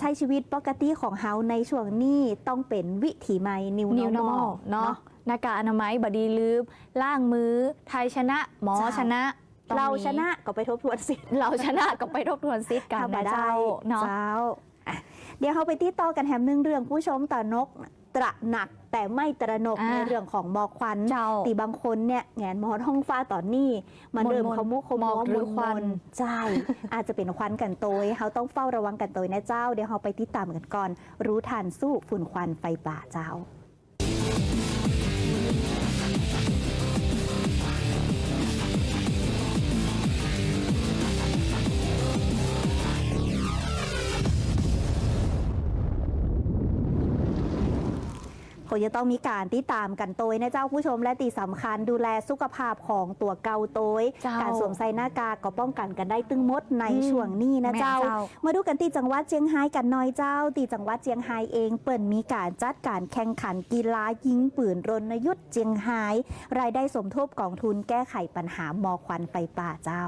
ใช้ชีวิตปกติของเฮาในช่วงนี้ต้องเป็นวิถีใหม่ new New normal normal เนาะหน้ากากอนามัยบดีลืมล้างมือ ไทยชนะ หมอเจ้า ชนะต้องเรามีชนะก็ไปทบทวนสิเราชนะก็ไปทบทวนซิทกันธรรมนะดาเจ้าเนาะ เจ้าอะเดี๋ยวเราไปติดต่อกันแถมหนึ่งเรื่องผู้ชมตานก ตระหนักแต่ไม่ตระหนกอ่าในเรื่องของหมอกควันเจ้าตีบางคนเนี่ยแงนมอท้องฟ้าตอนนี้มันมนๆเริ่มขมุกขหมมัอวกหรือมควันนๆใช่ อาจจะเป็นควันกันโตยเขาต้องเฝ้าระวังกันโตยนะเจ้า เดี๋ยวเราไปติดตามกันก่อน รู้ทันสู้ฝุ่นควันไฟป่าเจ้า งจะต้องมีการติดตามกันโตยนะเจ้าผู้ชมและตีสำคัญดูแลสุขภาพของตัวเกาโตยเจ้าการสวมใส่หน้ากากก็ป้องกันกันได้ตึงมดในอืมช่วงนี้นะแม่เจ้าเจ้า มาดูกันที่จังหวัดเชียงรายกันหน่อยเจ้าที่จังหวัดเชียงรายเองเปิดมีการจัดการแข่งขันกีฬายิงปืนรณยุทธ์เชียงราย รายได้สมทบกองทุนแก้ไขปัญหาหมอกควันไฟป่าเจ้า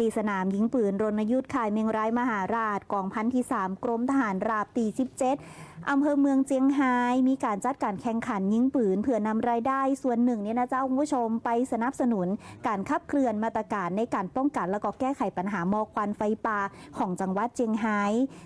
ตีสนามยิงปืนรณยุทธ์ข่ายเมงร้ายมหาราชกองพันที่ 3 กรมทหารราบตี17อำเภอเมืองเจียงไฮ้มีการจัดการแข่งขันยิงปืนเพื่อนำรายได้ส่วนหนึ่งเนี่ยนะเจ้าคุณผู้ชมไปสนับสนุน การขับเคลื่อนมาตรการในการป้องกันและก็แก้ไขปัญหาหมอกควันไฟป่าของจังหวัดเจียงไฮ้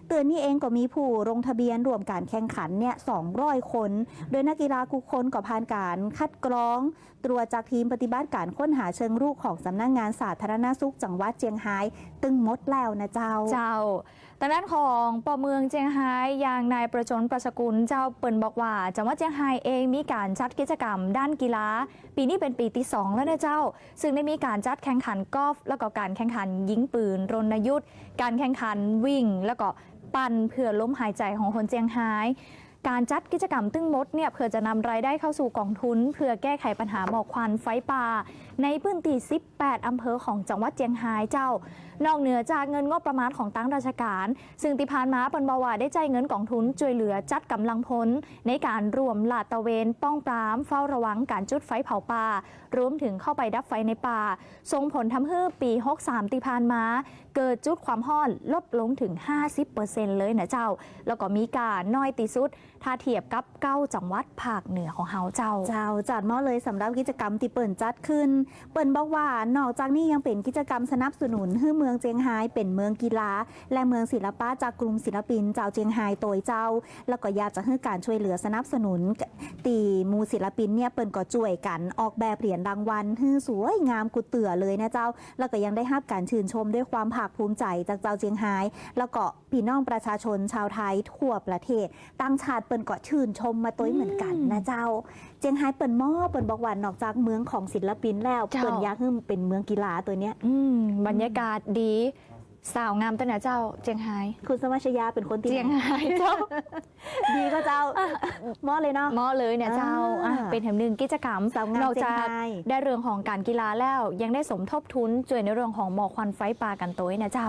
เตือนนี้เองก็มีผู้ลงทะเบียนรวมการแข่งขันเนี่ย200 คน โดยนักกีฬาทุกคนก็ผ่านการคัดกรอง ตรวจจากทีมปฏิบัติการค้นหาเชิงรุกของสำนักงงานสาธารณสุขจังหวัดเจียงไฮ้ตึงมดแล้วนะเจ้า เจ้าทางด้านของปอเมืองเจียงไฮ้อย่างนายประชนประสกุลเจ้าเปิ่นบอกว่าจังหวัดเจียงไฮ้เองมีการจัดกิจกรรมด้านกีฬา ปีนี้เป็นปีที่สองแล้วนะเจ้า ซึ่งได้มีการจัดแข่งขันกอล์ฟแล้วก็การแข่งขันยิงปืนรณยุทธ์การแข่งขันวิ่ง แล้วก็ปั่นเพื่อล้มหายใจของคนเจียงไฮ้ การจัดกิจกรรมตึ้งมดเนี่ยเพื่อจะนำรายได้เข้าสู่กองทุน เพื่อแก้ไขปัญหาหมอกควันไฟป่า ในพื้นที่ 18 อำเภอของจังหวัดเจียงไฮ้เจ้า นอกเหนือจากเงินงบประมาณของตั้งราชการ ซึ่งติพานมาปนบาวาได้ใจเงินกองทุนช่วยเหลือจัดกำลังพล ในการรวมลาดตะเวนป้องปราม เฝ้าระวังการจุดไฟเผาป่ารวมถึงเข้าไปดับไฟในป่าส่งผลทำให้ปี 63 ติพานมาเกิดจุดความห้อนลดลงถึง 50%เลยนะเจ้า แล้วก็มีการน้อยติสุดถ้าเทียบกับเก้าจังหวัดภาคเหนือของเฮาเจ้า เจ้าจัดม้อเลยสำหรับกิจกรรมที่เปิ่นจัดขึ้น เปิ่นบอกว่านอกจากนี้ยังเป็นกิจกรรมสนับสนุนให้เมืองเจียงไฮ้เป็นเมืองกีฬา และเมืองศิลปะจากกลุ่มศิลปินเจ้าเจียงไฮ้โดยเจ้า แล้วก็อยากจะให้การช่วยเหลือสนับสนุน ตีมูศิลปินเนี่ยเปิ่นก็ช่วยกันออกแบบเหรียญรางวัลให้สวยงามกุเตื่อเลยนะเจ้า แล้วก็ยังได้รับการชื่นชมด้วยความภาคภูมิใจจากเจ้าเจียงไฮ้แล้วก็พี่น้องประชาชนชาวไทยทั่วประเทศต่างชาติเปิ่นก็ชื่นชมมาตัวเหมือนกันนะเจ้า เจียงไฮ้เปิ่นหม้อเปิ่นบอกว่านอกจากเมืองของศิลปินแล้วเจ้าเปิ่นอยากให้มันเป็นเมืองกีฬาตัวเนี้ยอืมบรรยากาศดีสาวงามตั้งแต่เจ้าเจียงไฮ้คุณสมัชยาเป็นคนที่เจียงไฮ้เจ้าดีก็เจ้าหม้อเลยเนาะหมอเลยเนี่ยเจ้าอ่าอะเป็นแถมหนึ่งกิจกรรมสาวงามนอกจากเจียงไฮ้ได้เรื่องของการกีฬาแล้วยังได้สมทบทุนช่วยในเรื่องของหมอกควันไฟป่ากันตัวนะเจ้า